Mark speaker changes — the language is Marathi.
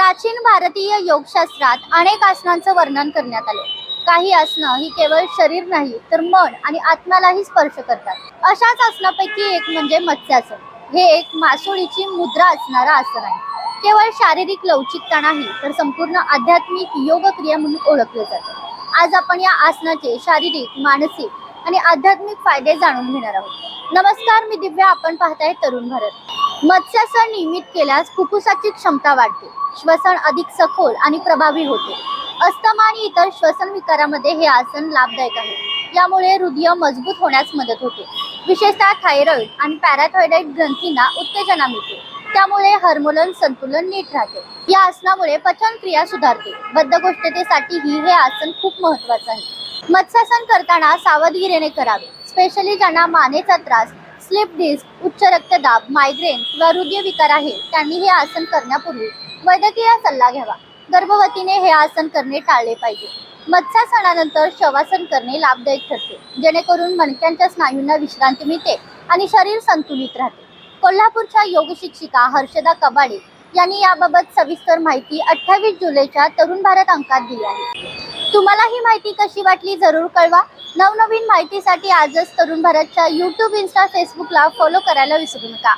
Speaker 1: प्राचीन भारतीय योगशास्त्रात अनेक आसनांचं वर्णन करण्यात आले. काही आसनं ही केवळ शरीर नाही तर मन आणि आत्म्यालाही स्पर्श करतात. अशाच आसनापैकी एक म्हणजे मत्स्यासन. हे एक मासोळीची मुद्रा असणारं आसन आहे. केवळ शारीरिक लवचिकता नाही तर संपूर्ण आध्यात्मिक योग क्रिया म्हणून ओळखले जाते. आज आपण या आसनाचे शारीरिक मानसिक आणि आध्यात्मिक फायदे जाणून घेणार आहोत. नमस्कार मी दिव्या. आपण पाहताय तरुण भारत. मत्स्यासन नियमित केल्यास फुफ्फुसाची क्षमता वाढते. श्वसन अधिक सखोल आणि प्रभावी होते. अस्थमा आणि इतर श्वसन विकारामध्ये हे आसन लाभदायक आहे. यामुळे हृदय मजबूत होण्यास मदत होते. विशेषतः थायरॉइड आणि पॅराथायरॉइड ग्रंथींना उत्तेजना मिळते. त्यामुळे हार्मोन संतुलन नीट राहते. या आसनामुळे पचनक्रिया सुधारते. बद्धकोष्ठतेसाठीही हे आसन खूप महत्वाचं आहे. मत्स्यासन करताना सावधगिरीने करावे. स्पेशली ज्यांना मानेचा त्रास स्लिप डिस्क उच्च रक्तदाब मायग्रेन किंवा हृदयविकार आहे त्यांनी हे आसन करण्यापूर्वी वैद्यकीय सल्ला घ्यावा. गर्भवतीने हे आसन करणे टाळले पाहिजे. मत्स्यासनानंतर शवासन करणे लाभदायक ठरते. जेणेकरून मणक्यांच्या स्नायूंना विश्रांती मिळते आणि शरीर संतुलित राहते. कोल्हापूरच्या योग शिक्षिका हर्षदा कबाडे यांनी याबाबत सविस्तर माहिती अठ्ठावीस जुलैच्या तरुण भारत अंकात दिली आहे. तुम्हाला ही माहिती कशी वाटली जरूर कळवा. नवनवीन माहितीसाठी आजच तरुण भारतच्या यूट्यूब इन्स्टा फेसबुकला फॉलो करायला विसरू नका.